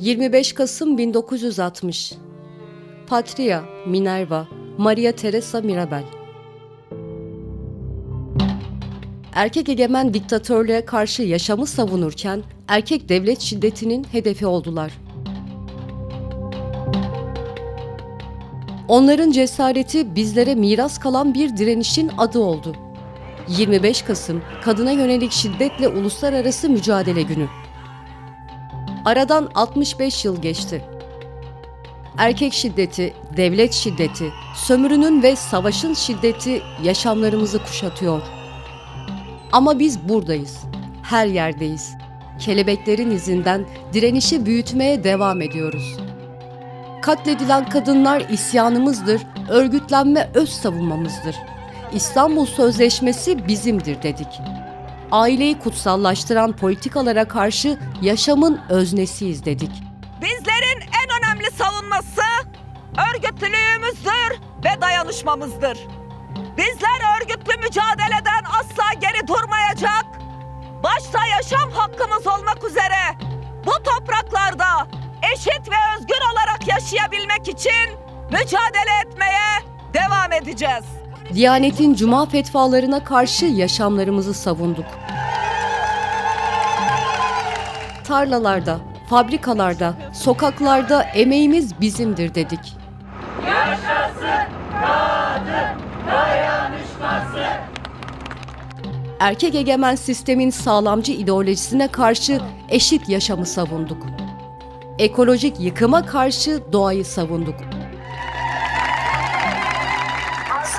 25 Kasım 1960 Patria, Minerva, Maria Teresa Mirabel Erkek egemen diktatörlüğe karşı yaşamı savunurken erkek devlet şiddetinin hedefi oldular. Onların cesareti bizlere miras kalan bir direnişin adı oldu. 25 Kasım Kadına Yönelik Şiddetle Uluslararası Mücadele Günü. Aradan 65 yıl geçti. Erkek şiddeti, devlet şiddeti, sömürünün ve savaşın şiddeti yaşamlarımızı kuşatıyor. Ama biz buradayız. Her yerdeyiz. Kelebeklerin izinden direnişi büyütmeye devam ediyoruz. Katledilen kadınlar isyanımızdır, örgütlenme öz savunmamızdır. İstanbul Sözleşmesi bizimdir dedik. Aileyi kutsallaştıran politikalara karşı yaşamın öznesiyiz dedik. Bizlerin en önemli savunması örgütlülüğümüzdür ve dayanışmamızdır. Bizler örgütlü mücadeleden asla geri durmayacak, başta yaşam hakkımız olmak üzere bu topraklarda eşit ve özgür olarak yaşayabilmek için mücadele etmeye devam edeceğiz. Diyanetin cuma fetvalarına karşı yaşamlarımızı savunduk. Tarlalarda, fabrikalarda, sokaklarda emeğimiz bizimdir dedik. Erkek egemen sistemin sağlamcı ideolojisine karşı eşit yaşamı savunduk. Ekolojik yıkıma karşı doğayı savunduk.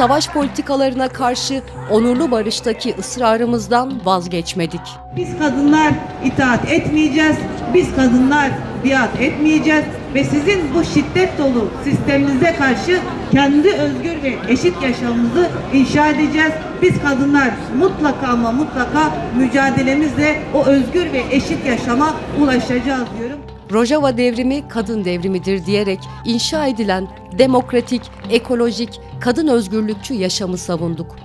Savaş politikalarına karşı onurlu barıştaki ısrarımızdan vazgeçmedik. Biz kadınlar itaat etmeyeceğiz, biz kadınlar biat etmeyeceğiz ve sizin bu şiddet dolu sisteminize karşı kendi özgür ve eşit yaşamımızı inşa edeceğiz. Biz kadınlar mutlaka ama mutlaka mücadelemizle o özgür ve eşit yaşama ulaşacağız diyorum. Rojava devrimi kadın devrimidir diyerek inşa edilen demokratik, ekolojik, kadın özgürlükçü yaşamı savunduk.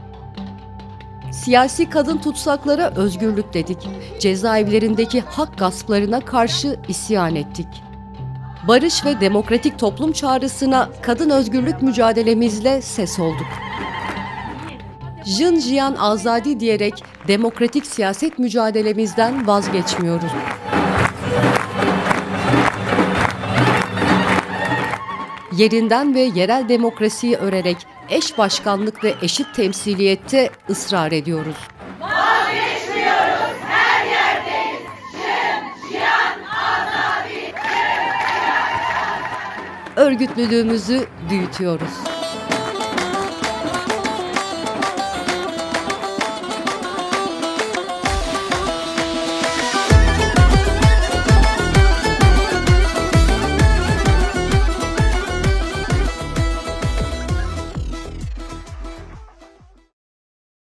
Siyasi kadın tutsaklara özgürlük dedik. Cezaevlerindeki hak gasplarına karşı isyan ettik. Barış ve demokratik toplum çağrısına kadın özgürlük mücadelemizle ses olduk. Jin Jiyan Azadi diyerek demokratik siyaset mücadelemizden vazgeçmiyoruz. Yerinden ve yerel demokrasiyi örerek eş başkanlık ve eşit temsiliyette ısrar ediyoruz. Örgütlülüğümüzü büyütüyoruz.